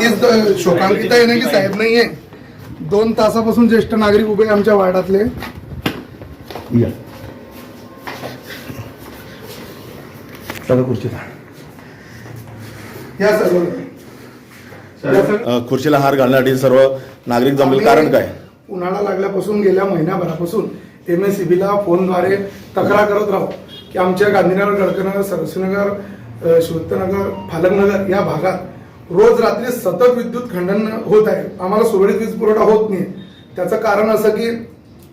तीच शोकांकिता आहे ना की साहेब नाहीये दोन तासापासून ज्येष्ठ नागरिक उभे आहे आमच्या वार्डातले. या. सर्व. खुर्चीला हार घालण्यासाठी सर्व नागरिक जमले कारण काय? उन्हाळा लागल्यापासून गेल्या महिन्याभरापासून एम एस ला फोनद्वारे तक्रार करत राहू की आमच्या गांधीनगर गडकरनगर सरसीनगर अ, शिवतनगर फालकनगर या भागात रोज रात्री सतत विद्युत खंडन होत आहे. आम्हाला सुरळीत वीज पुरवठा होत नाही. त्याचं कारण असं की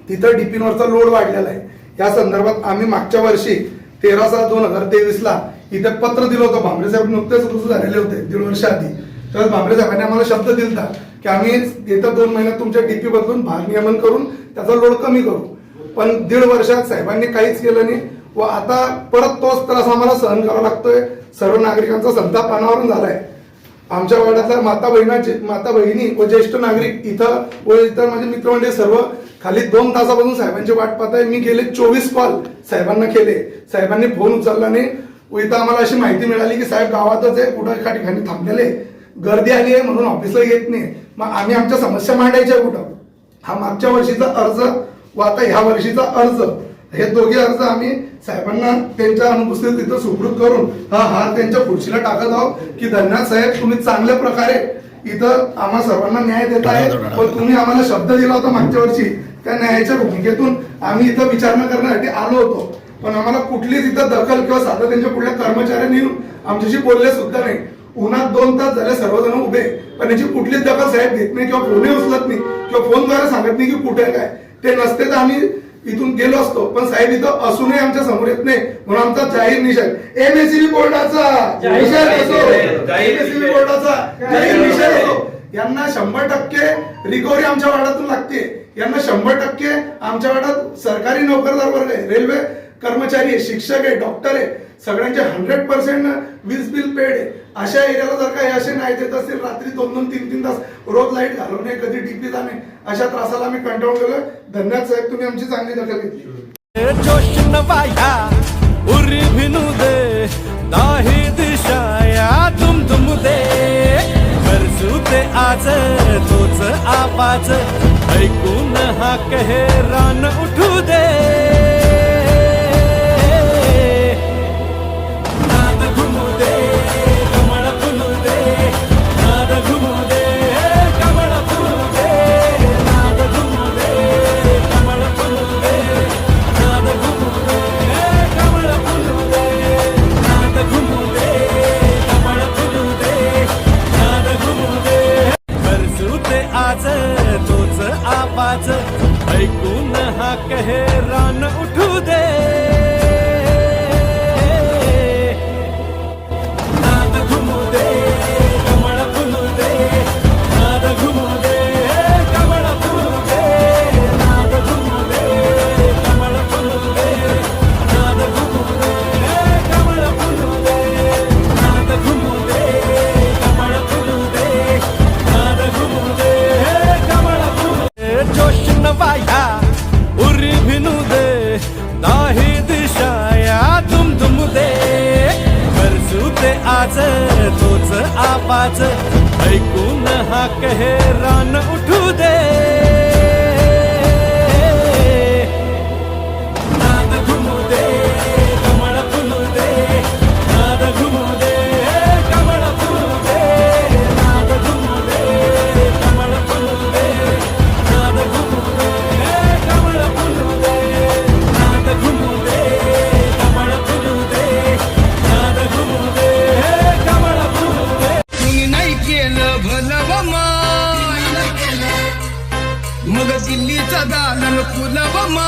तिथं डिपिनवरचा लोड वाढलेला आहे. या संदर्भात आम्ही मागच्या वर्षी तेरा सहा दोन हजार तेवीसला इथे पत्र दिलं होतं. भांबरे साहेब नुकतेच रुजू झालेले होते दीड वर्ष आधी. तर भांबरे साहेबांनी आम्हाला शब्द दिलता की आम्ही येत्या दोन महिन्यात तुमच्या डीपी बदलून भारनियमन करून त्याचा लोड कमी करू. पण दीड वर्षात साहेबांनी काहीच केलं नाही व आता परत तोच त्रास आम्हाला सहन करावा लागतोय. सर्व नागरिकांचा संताप अनावरण झालाय. आमच्या वाड्यातल्या माता बहिणाचे माता बहिणी व ज्येष्ठ नागरिक इथं व इतर माझे मित्रमंडळी सर्व खाली दोन तासापासून साहेबांची वाट पाहत आहे मी गेले चोवीस कॉल साहेबांना केले. साहेबांनी फोन उचलला नाही इथं आम्हाला अशी माहिती मिळाली की साहेब गावातच आहे कुठं एका ठिकाणी थांबलेले गर्दी आली आहे म्हणून ऑफिसला येत नाही. मग आम्ही आमच्या समस्या मांडायच्या कुठं? हा मागच्या वर्षीचा अर्ज व आता ह्या वर्षीचा अर्ज. हे दोघे अर्ज आम्ही साहेबांना त्यांच्या अनुपस्थितीत तिथं सुखरूप करून हा हार त्यांच्या खुर्चीला टाकत आहोत की धन्यवाद साहेब तुम्ही चांगल्या प्रकारे इथं आम्हा सर्वांना न्याय देत आहे पण तुम्ही आम्हाला शब्द दिला होता मागच्या वर्षी त्या न्यायाच्या भूमिकेतून आम्ही इथं विचारणा करण्यासाठी आलो होतो. पण आम्हाला कुठलीच इथं दखल किंवा साधं त्यांच्या कुठल्या कर्मचाऱ्यांनी आमच्याशी बोलले सुद्धा नाही. उन्हात दोन तास झाले सर्वजण उभे पण याची कुठलीच दखल साहेब घेत नाही किंवा फोनही उचलत नाही किंवा फोनद्वारे सांगत नाही की कुठे काय. ते नसते तर आम्ही इथून गेलो असतो. पण साहेब इथं असूनही आमच्यासमोर येत नाही. म्हणून आमचा जाहीर निषेध. एमएससीबी बोर्डाचा निषेध असो. एमएससीबी बोर्डाचा जाहीर निषेध असो. यांना शंभर टक्के रिकव्हरी आमच्या वाड्यातून लागते. यांना शंभर टक्के आमच्या वाड्यात सरकारी नोकरदार वर्ग आहे. रेल्वे कर्मचारी आहे शिक्षक आहे डॉक्टर आहे. सगळ्यांचे हंड्रेड पर्सेंट वीज बिल पेड आहे. अशा एरियाला जर काही असे नाही देत असतील रात्री दोन दोन तीन तीन तास रोज लाइट घालवणे कधी डीपी जाणे अशा त्रासाला आम्ही कंटाळून गेलो धन्यवाद साहेब तुम्ही आमची चांगली दखल घेतली. जोश दिशाया तुम तुम दे. ते आज तोच आवाज ऐकून हा कहे रान उठू दे. ऐकून हा कहे रान उठू दे. हा कहे रान उठू మగ దిల్లి చదాలను కులవమా